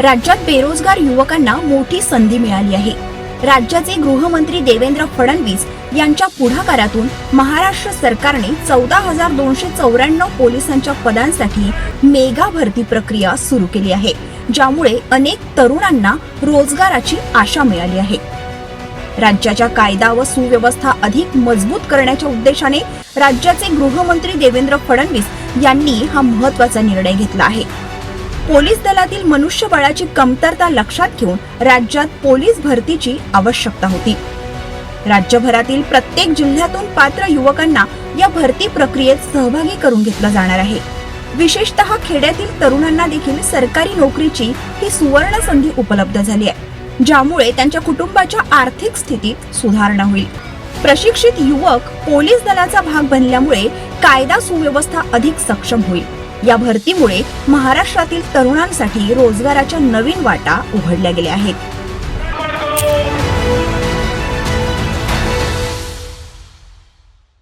राज्यात बेरोजगार युवकांना मोठी संधी मिळाली आहे. राज्याचे गृहमंत्री देवेंद्र फडणवीस यांच्या पुढाकारातून महाराष्ट्र सरकारने चौदा हजार दोनशे चौऱ्याण्णव पोलिसांच्या पदांसाठी मेगा भरती प्रक्रिया सुरू केली आहे ज्यामुळे अनेक तरुणांना रोजगाराची आशा मिळाली आहे. राज्याच्या कायदा व सुव्यवस्था अधिक मजबूत करण्याच्या उद्देशाने राज्याचे गृहमंत्री देवेंद्र फडणवीस यांनी हा महत्त्वाचा निर्णय घेतला आहे. पोलीस दलातील मनुष्यबळाची कमतरता लक्षात घेऊन राज्यात पोलीस भरतीची आवश्यकता होती. राज्यभरातील प्रत्येक जिल्ह्यातून पात्र युवकांना या भरती प्रक्रियेत सहभागी करून घेतलं जाणार आहे. विशेषतः खेड्यातील तरुणांना देखील सरकारी नोकरीची ही सुवर्ण संधी उपलब्ध झाली आहे ज्यामुळे त्यांच्या कुटुंबाच्या आर्थिक स्थितीत सुधारणा होईल. प्रशिक्षित युवक पोलीस दलाचा भाग बनल्यामुळे कायदा सुव्यवस्था अधिक सक्षम होईल. या भरतीमुळे महाराष्ट्रातील तरुणांसाठी रोजगाराच्या नवीन वाटा उघडल्या गेल्या आहेत.